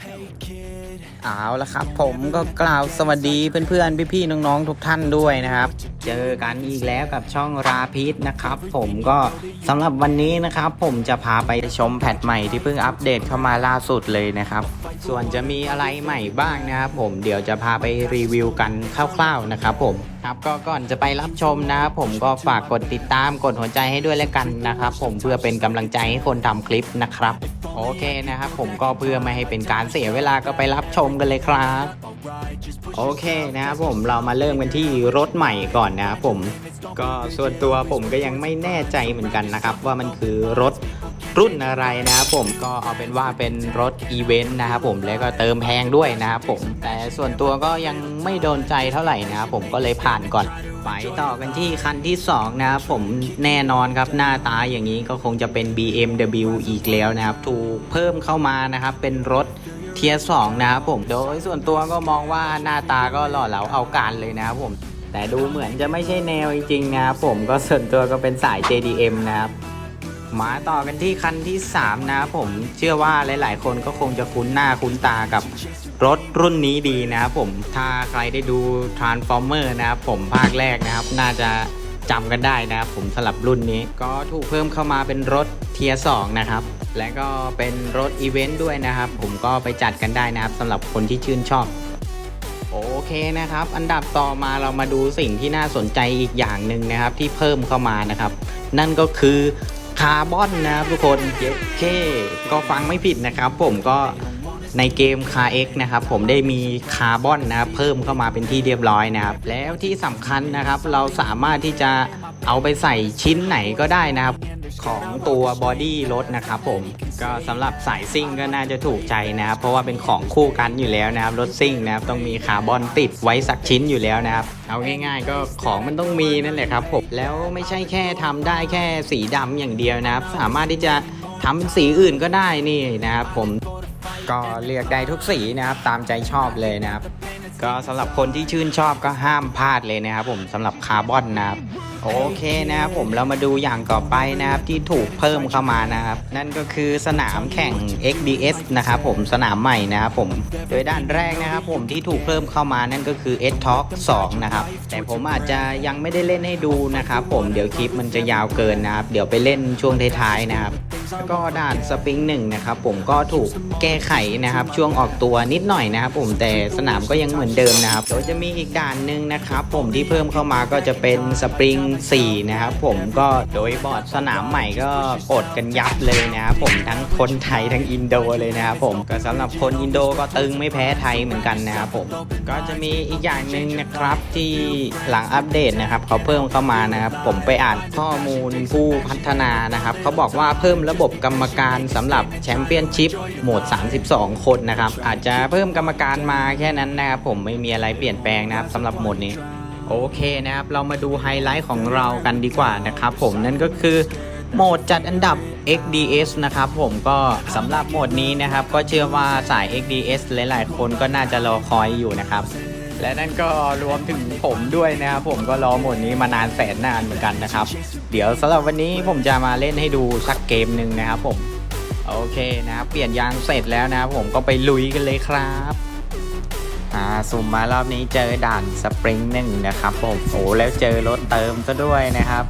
Hey kid. เอาละครับ ผมก็กล่าวสวัสดีเพื่อนๆ พี่ๆ น้องๆ ทุกท่านด้วยนะครับ เจอกันอีกแล้วกับช่องราพิษนะครับ ผมก็สำหรับวันนี้นะครับ ผมจะพาไปชมแพทใหม่ที่เพิ่งอัปเดตเข้ามาล่าสุดเลยนะครับ ส่วนจะมีอะไรใหม่บ้างนะครับผมเดี๋ยวจะพาไปรีวิวกันคร่าวๆนะครับผมครับก็ก่อนจะไปรับชมนะครับผมก็ฝากกดติดตามกดหัวใจให้ด้วยแล้วกันนะครับ ผมเพื่อเป็นกำลังใจให้คนทำคลิปนะครับ โอเคนะครับ ผมก็เพื่อไม่ให้เป็นการเสียเวลาก็ไปรับชมกันเลยครับ โอเคนะครับผมเรามาเริ่มกันที่รถใหม่ก่อนนะครับผมก็ส่วนตัวผมก็ยังไม่แน่ใจเหมือนกันนะครับ ว่ามันคือรถรุ่นอะไรนะครับผมก็เอาเป็นว่าเป็นรถอีเวนต์นะครับผมแล้วก็เติมแพงด้วยนะครับผม แต่ส่วนตัวก็ยังไม่โดนใจเท่าไหร่นะครับผมก็เลยผ่านก่อนไปต่อกันที่คันที่2นะครับผมแน่นอนครับหน้าตาอย่างนี้ก็คงจะเป็น BMW อีกแล้วนะครับ ถูกเพิ่มเข้ามานะครับเป็นรถ เทียร์สองนะครับผม โดยส่วนตัวก็มองว่าหน้าตาก็หล่อเหลาเอาการเลยนะครับผม แต่ดูเหมือนจะไม่ใช่แนวจริงๆนะครับผมก็ส่วนตัวก็เป็นสาย JDM นะครับมาต่อกันที่คันที่ 3 นะครับผมเชื่อว่าหลาย ๆ คนก็คงจะคุ้นหน้าคุ้นตากับรถรุ่นนี้ดีนะครับผมถ้าใครได้ดู Transformer นะครับผมภาคแรกนะครับ น่าจะจำกันได้นะครับผมสลับรุ่นนี้ก็ถูกเพิ่มเข้ามาเป็นรถเทียร์สนะครับ และก็เป็นรถอีเวนต์ด้วยนะครับ ผมก็ไปจัดกันได้นะครับสำหรับคนที่ชื่นชอบ โอเคนะครับ อันดับต่อมาเรามาดูสิ่งที่น่าสนใจอีกอย่างหนึ่งนะครับ ที่เพิ่มเข้ามานะครับ นั่นก็คือคาร์บอนนะครับทุกคนเยเคก็ฟังไม่ผิดนะครับ ผมก็ในเกม Car X นะครับผมได้มีคาร์บอนนะครับเพิ่มเข้ามาเป็นที่เรียบร้อยนะครับ แล้วที่สำคัญนะครับ เราสามารถที่จะเอาไปใส่ชิ้นไหนก็ได้นะครับ ของตัวบอดี้รถนะครับผมก็สำหรับสายซิ่งก็น่าจะถูกใจนะครับเพราะว่าเป็นของคู่กันอยู่แล้วนะครับรถซิ่งนะครับต้องมีคาร์บอนติดไว้สักชิ้นอยู่แล้วนะครับเอาง่ายๆ ก็ของมันต้องมีนั่นแหละครับผมแล้วไม่ใช่แค่ทำได้แค่สีดำอย่างเดียวนะครับ สามารถที่จะทำเป็นสีอื่นก็ได้นี่นะครับผมก็เลือกได้ทุกสีนะครับตามใจชอบเลยนะครับ ก็สำหรับคนที่ชื่นชอบก็ห้ามพลาดเลยนะครับผมสำหรับคาร์บอนนะครับ โอเคนะครับผมเรามาดูอย่างต่อไปนะครับที่ถูกเพิ่มเข้ามานะครับ นั่นก็คือสนามแข่ง XDS นะครับผมสนามใหม่นะครับผมโดยด้านแรกนะครับผมที่ถูกเพิ่มเข้ามานั่นก็คือ S Talk 2นะครับแต่ผมอาจจะยังไม่ได้เล่นให้ดูนะครับผมเดี๋ยวคลิปมันจะยาวเกินนะครับ เดี๋ยวไปเล่นช่วงท้ายๆนะครับแล้วก็ด่านสปริงหนึ่งนะครับผมก็ถูกแก้ไขนะครับ ช่วงออกตัวนิดหน่อยนะครับผมแต่สนามก็ยังเหมือนเดิมนะครับโดยจะมีอีกด่านหนึ่งนะครับผมที่เพิ่มเข้ามาก็จะเป็นสปริง4 นะครับผมก็โดยบอร์ดสนามใหม่ก็กดกันยับเลยนะครับผมทั้งคนไทยทั้งอินโดเลยนะครับผมก็สำหรับคนอินโดก็ตึงไม่แพ้ไทยเหมือนกันนะครับผมก็จะมีอีกอย่างหนึ่งนะครับที่หลังอัปเดตนะครับเขาเพิ่มเข้ามานะครับผมไปอ่านข้อมูลผู้พัฒนานะครับเขาบอกว่าเพิ่มระบบกรรมการสำหรับแชมเปี้ยนชิพโหมด 32 คนนะครับอาจจะเพิ่มกรรมการมาแค่นั้นนะครับผมไม่มีอะไรเปลี่ยนแปลงนะครับสำหรับโหมดนี้ โอเคนะครับ เรามาดูไฮไลท์ของเรากันดีกว่านะครับผมนั่นก็คือโหมดจัดอันดับ XDS นะครับผมก็สำหรับโหมดนี้นะครับ ก็เชื่อว่าสาย XDS หลาย ๆ คนก็น่าจะรอคอยอยู่นะครับ และนั่นก็รวมถึงผมด้วยนะครับผมก็รอโหมดนี้มานานแสนนานเหมือนกันนะครับ เดี๋ยวสำหรับวันนี้ผมจะมาเล่นให้ดูสักเกมหนึ่งนะครับผมโอเคนะครับเปลี่ยนยางเสร็จแล้วนะครับผมก็ไปลุยกันเลยครับ อ่าสุ่มมารอบนี้เจอด่านสปริงหนึ่งนะครับผมโอ้แล้วเจอรถเติมซะด้วยนะครับ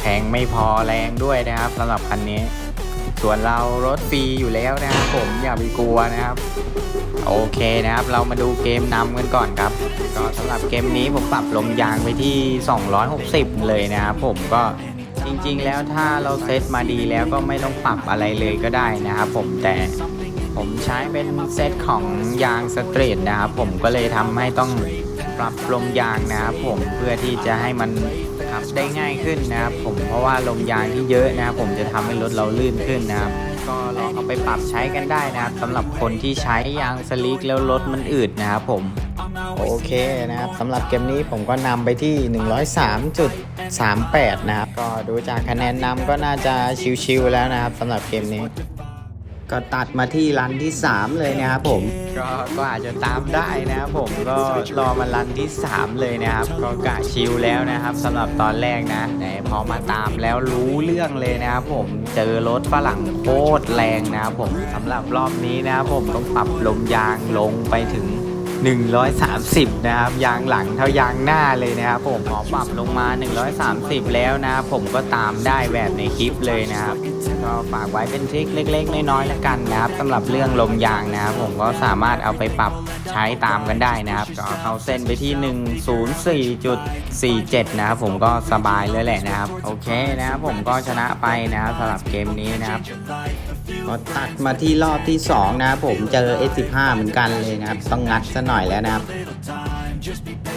แพงไม่พอแรงด้วยนะครับสำหรับคันนี้ ส่วนเรารถฟรีอยู่แล้วนะครับผมอย่าไปกลัวนะครับ โอเคนะครับ เรามาดูเกมนำกันก่อนครับ ก็สำหรับเกมนี้ผมปรับลมยางไปที่ 260 เลยนะครับผมก็จริงๆ แล้วถ้าเราเซตมาดีแล้วก็ไม่ต้องปรับอะไรเลยก็ได้นะครับผมแต่ ผมใช้เป็นเซตของยางสเตรทนะครับ ผมก็เลยทำให้ต้องปรับลมยางนะครับผมเพื่อที่จะให้มันขับได้ง่ายขึ้นนะครับ ผมเพราะว่าลมยางที่เยอะนะครับผมจะทำให้รถเราลื่นขึ้นนะครับ ก็ลองเอาไปปรับใช้กันได้นะครับสำหรับคนที่ใช้ยางสลิกแล้วรถมันอืดนะครับผมโอเคนะครับสำหรับเกมนี้ผมก็นำไปที่ 103.38 นะครับ ก็ดูจากคะแนนนำก็น่าจะชิวๆแล้วนะครับสำหรับเกมนี้ ก็ตัดมาที่รันที่ 3 เลยนะครับผมก็ก็อาจจะตามได้นะครับผมก็รอมารันที่ 3 เลยนะครับ ก็กะชิลแล้วนะครับสำหรับตอนแรกนะแต่พอมาตามแล้วรู้เรื่องเลยนะครับผมเจอรถฝรั่งโคตรแรงนะครับผมสำหรับรอบนี้นะครับผมต้องปรับลมยางลงไปถึง 130 นะครับ ยางหลังเท่ายางหน้าเลยนะครับ ผมขอปรับลงมา 130 แล้วนะครับผมก็ตามได้แบบในคลิปเลยนะครับก็ฝากไว้เป็นทริคเล็ก ๆ น้อยๆแล้วกันนะครับสำหรับเรื่องลมยางนะครับผมก็สามารถเอาไปปรับใช้ตามกันได้นะครับ ก็เข้าเส้นไปที่ 104.47 นะครับผมก็สบายเลยแหละนะครับ โอเคนะครับผมก็ชนะไปนะครับสำหรับเกมนี้นะครับ ก็ตัดมาที่รอบที่ 2 นะครับผมเจอ S15 เหมือนกันเลยนะครับ ต้องงัดซะหน่อยแล้วนะครับ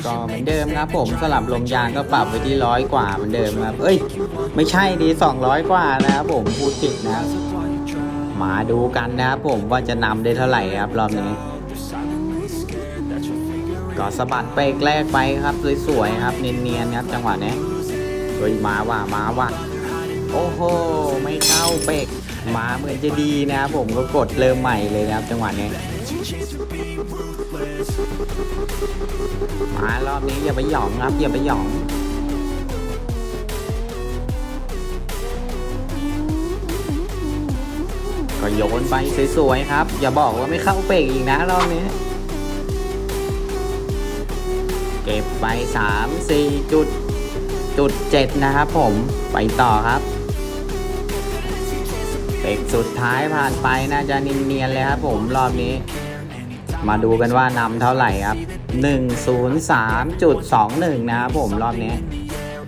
ก็เหมือนเดิมครับผมสลับลมยางก็ปรับไปที่ร้อยกว่าเหมือนเดิมครับ เอ้ย ไม่ใช่ดี200 กว่านะครับผมพูดผิดนะมาดูกันนะครับผมว่าจะนำได้เท่าไหร่ครับรอบนี้ก็สะบัดเบรกแรกไปครับสวยๆครับเนียนๆครับจังหวะนี้เฮ้ยมาว่ามาว่าโอ้โห ไม่เข้าเบรก มาเหมือนจะดีนะครับผมก็กดเริ่มใหม่เลยนะครับจังหวะนี้มารอบนี้อย่าไปหยองครับอย่าไปหยองก็โยนไปสวยๆครับ อย่าบอกว่าไม่เข้าเบรกอีกนะรอบนี้ เก็บไป3 4จุดจุด7นะครับผมไปต่อครับ เบรกสุดท้ายผ่านไปน่าจะนินเนียนเลยครับผมรอบนี้ มาดูกันว่านำเท่าไหร่ครับ 103.21 นะครับผมรอบนี้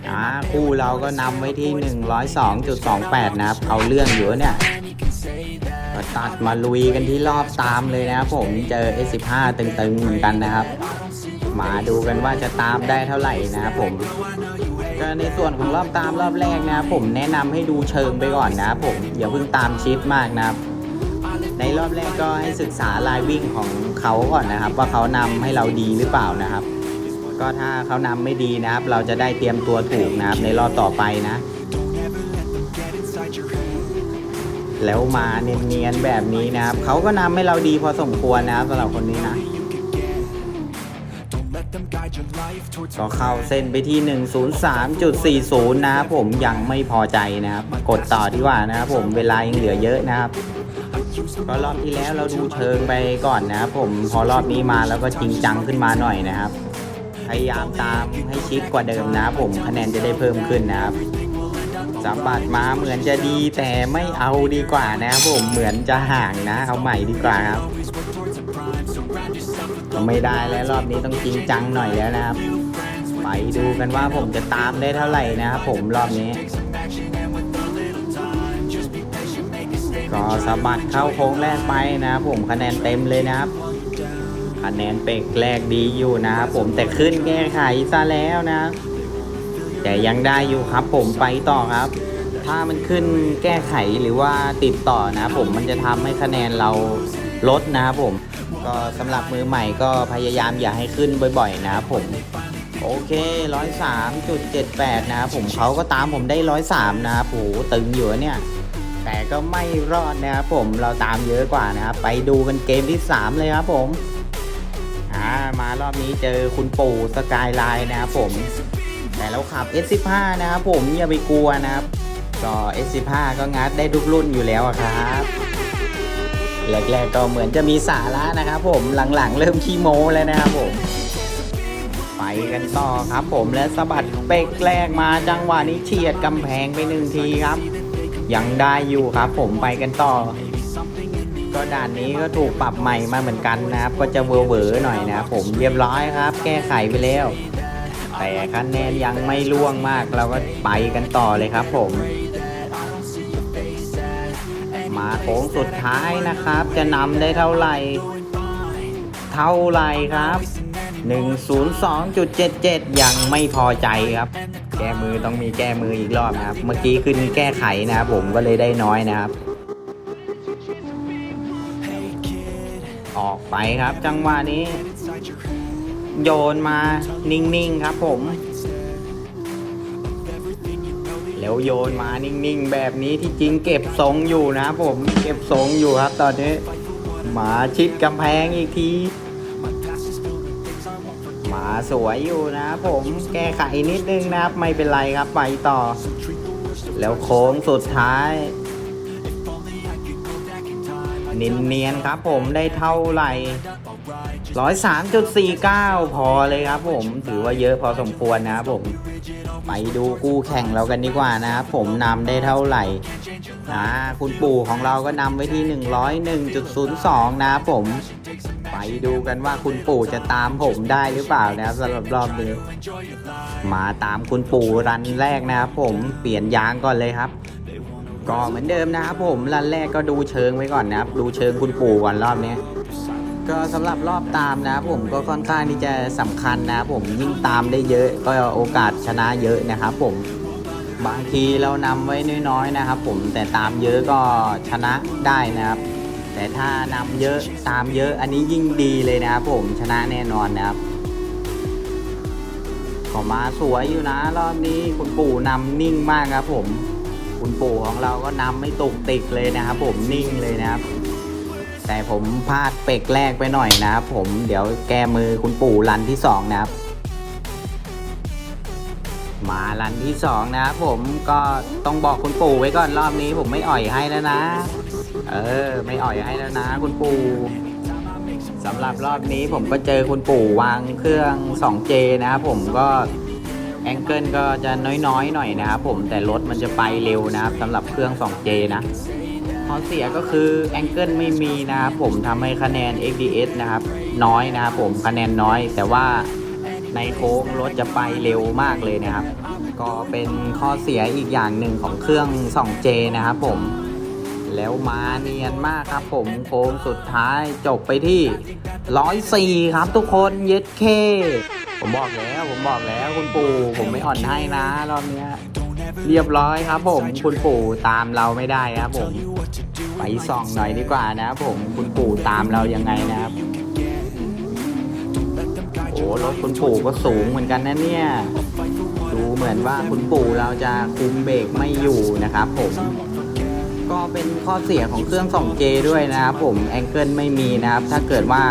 อ่าคู่เราก็นำไว้ที่ 102.28 นะครับ เอาเรื่องอยู่เนี่ยก็ตัดมาลุยกันที่รอบตามเลยนะครับผมเจอ S15 ตึงๆเหมือนกันนะครับ มาดูกันว่าจะตามได้เท่าไหร่นะครับผม ในส่วนของรอบตามรอบแรกนะผมแนะนำให้ดูเชิงไปก่อนนะผมอย่าเพิ่งตามชิดมากนะครับ ในรอบแรกก็ให้ศึกษาลายวิ่งของเขาก่อนนะครับ ว่าเขานำให้เราดีหรือเปล่านะครับ ก็ถ้าเขานำไม่ดีนะครับ เราจะได้เตรียมตัวถูกนะครับในรอบต่อไปนะ แล้วมาเนียนๆแบบนี้นะครับเขาก็นำให้เราดีพอสมควรนะครับสำหรับคนนี้นะ ก็เข้าเส้นไปที่ 103.40 นะครับผมยังไม่พอใจนะครับ กดต่อที่ว่านะครับผมเวลายังเหลือเยอะนะครับก็รอบที่แล้วเราดูเชิงไปก่อนนะครับผมพอรอบนี้มาแล้วก็จริงจังขึ้นมาหน่อยนะครับ พยายามตามให้ชิดกว่าเดิมนะผมคะแนนจะได้เพิ่มขึ้นนะครับสัมบัดมาเหมือนจะดีแต่ไม่เอาดีกว่านะครับผมเหมือนจะห่างนะ เอาใหม่ดีกว่าครับไม่ได้แล้วรอบนี้ต้องจริงจังหน่อยแล้วนะครับ ดูกันว่าผมจะตามได้เท่าไหร่นะครับผมรอบนี้ ก็สะบัดเข้าโค้งแรกไปนะครับผมคะแนนเต็มเลยนะครับ คะแนนเป็กแรกดีอยู่นะครับผมแต่ขึ้นแก้ไขซะแล้วนะแต่ยังได้อยู่ครับผมไปต่อครับ ถ้ามันขึ้นแก้ไขหรือว่าติดต่อนะผมมันจะทำให้คะแนนเราลดนะครับผม ก็สำหรับมือใหม่ก็พยายามอย่าให้ขึ้นบ่อยๆนะครับผม โอเคร้อยสามจุดเจ็ดแปดนะครับผมเขาก็ตามผมได้ร้อยสามนะครับโหตึงอยู่อะเนี่ย แต่ก็ไม่รอดนะครับผมเราตามเยอะกว่านะครับไปดูกันเกมที่3เลยครับผมอ่ามารอบนี้เจอคุณปู่สกายไลน์นะครับผม แต่เราขับ S15 นะครับผมอย่าไปกลัวนะครับก็ S15 ก็งัดได้ทุกรุ่นอยู่แล้วครับแรกๆก็เหมือนจะมีสาระนะครับผมหลังๆ เริ่มขี้โม้แล้วนะครับผม ไปกันต่อครับผมและสะบัดเป๊กแรกมาจังหวะนี้เฉียดกำแพงไปหนึ่งทีครับ ยังได้อยู่ครับผมไปกันต่อ ก็ด่านนี้ก็ถูกปรับใหม่มาเหมือนกันนะครับ ก็จะเวอร์เวอหน่อยนะผมเรียบร้อยครับ แก้ไขไปแล้ว แต่คะแนนยังไม่ล่วงมากเราก็ไปกันต่อเลยครับ ผมมาโค้งสุดท้ายนะครับ จะนำได้เท่าไหร่ เท่าไหร่ครับ 102.77 ยังไม่พอใจครับ แก้มือต้องมีแก้มืออีกรอบนะครับ เมื่อกี้ขึ้นแก้ไขนะครับผมก็เลยได้น้อยนะครับ ออกไปครับจังหวะนี้ โยนมานิ่งๆครับผมแล้วโยนมานิ่งๆ แบบนี้ที่จริงเก็บทรงอยู่นะผมเก็บทรงอยู่ครับตอนนี้ หมาชิดกำแพงอีกที สวยอยู่นะ ผมแก้ไขนิดนึงนะครับ ไม่เป็นไรครับไปต่อ แล้วโค้งสุดท้ายเนียนๆครับผมได้เท่าไหร่ร้อยสามจุดสี่เก้าพอเลยครับผมถือว่าเยอะพอสมควรนะครับผม ไปดูกู้แข่งเรากันดีกว่านะครับผมนำได้เท่าไหร่ นะคุณปู่ของเราก็นำไว้ที่ 101.02 นะผม ไปดูกันว่าคุณปู่จะตามผมได้หรือเปล่านะสำหรับรอบนี้ มาตามคุณปู่รันแรกนะครับผมเปลี่ยนยางก่อนเลยครับก็เหมือนเดิมนะครับผมรันแรกก็ดูเชิงไว้ก่อนนะครับดูเชิงคุณปู่ก่อนรอบนี้ก็สำหรับรอบตามนะครับผมก็ค่อนข้างที่จะสำคัญนะครับผมยิ่งตามได้เยอะ ก็โอกาสชนะเยอะนะครับผม บางทีเรานำไว้น้อยๆนะครับ ผมแต่ตามเยอะก็ชนะได้นะครับ แต่ถ้านำเยอะตามเยอะอันนี้ยิ่งดีเลยนะครับ ผมชนะแน่นอนนะครับก็มาสวยอยู่นะ รอบนี้คุณปู่นำนิ่งมากครับ ผม คุณปู่ของเราก็นำไม่ตกติกเลยนะครับ ผมนิ่งเลยนะครับแต่ผมพลาดเป็กแรกไปหน่อยนะครับผมเดี๋ยวแก้มือคุณปู่รันที่สองนะครับ มารันที่สองนะครับผมก็ต้องบอกคุณปู่ไว้ก่อนรอบนี้ผมไม่อ่อยให้แล้วนะ เออ ไม่อ่อยให้แล้วนะ คุณปู่สำหรับรอบนี้ผมก็เจอคุณปู่วางเครื่อง 2J นะครับผมก็แองเกิลก็จะน้อยๆหน่อยนะครับผมแต่รถมันจะไปเร็วนะครับสำหรับเครื่อง 2J นะข้อเสียก็คือแองเกิลไม่มีนะครับผมทำให้คะแนน XDS นะครับน้อยนะครับผมคะแนนน้อยแต่ว่า ในโค้งรถจะไปเร็วมากเลยนะครับ ก็เป็นข้อเสียอีกอย่างหนึ่งของเครื่อง 2J นะครับผม แล้วมาเนียนมากครับผมโค้งสุดท้ายจบไปที่ 104 ครับทุกคนเย็ดเค ผมบอกแล้วผมบอกแล้วคุณปู่ผมไม่อ่อนให้นะรอบเนี้ยเรียบร้อยครับผมคุณปู่ตามเราไม่ได้ครับผม ไปส่องหน่อยดีกว่านะครับผมคุณปู่ตามเรายังไงนะครับ รถคุณปู่ก็สูงเหมือนกันนะเนี่ย ดูเหมือนว่าคุณปู่เราจะคุมเบรกไม่อยู่นะครับผม ก็เป็นข้อเสียของเครื่อง 2J ด้วยนะครับผมแองเกิลไม่มีนะครับ ถ้าเกิดว่า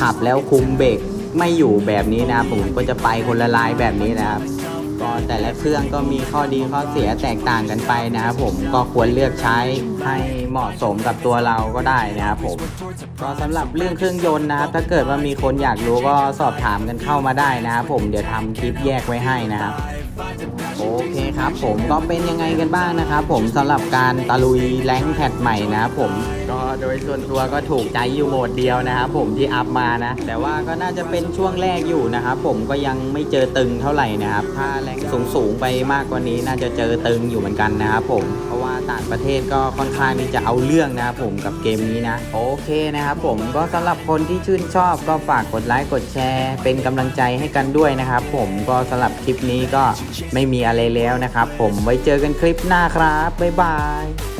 ขับแล้วคุมเบรกไม่อยู่แบบนี้นะผมก็จะไปคนละลายแบบนี้นะครับ แต่ละเครื่องก็มีข้อดีข้อเสียแตกต่างกันไปนะครับผมก็ควรเลือกใช้ให้เหมาะสมกับตัวเราก็ได้นะครับผมก็สำหรับเรื่องเครื่องยนต์นะครับถ้าเกิดว่ามีคนอยากรู้ก็สอบถามกันเข้ามาได้นะครับผมเดี๋ยวทำคลิปแยกไว้ให้นะครับโอเคครับผมก็เป็นยังไงกันบ้างนะครับผมสำหรับการตะลุยแรงแพทใหม่นะครับผมก็ โดยส่วนตัวก็ถูกใจอยู่โหมดเดียวนะครับผมที่อัพมานะ แต่ว่าก็น่าจะเป็นช่วงแรกอยู่นะครับผมก็ยังไม่เจอตึงเท่าไหร่นะครับ ถ้าแรงสูงสูงๆไปมากกว่านี้น่าจะเจอตึงอยู่เหมือนกันนะครับผมเพราะว่าต่างประเทศก็ค่อนข้างที่จะเอาเรื่องนะครับผมกับเกมนี้นะ โอเคนะครับผมก็สำหรับคนที่ชื่นชอบก็ฝากกดไลค์กดแชร์ เป็นกำลังใจให้กันด้วยนะครับผมก็สำหรับคลิปนี้ก็ไม่มีอะไรแล้วนะครับผมไว้เจอกันคลิปหน้าครับบ๊ายบาย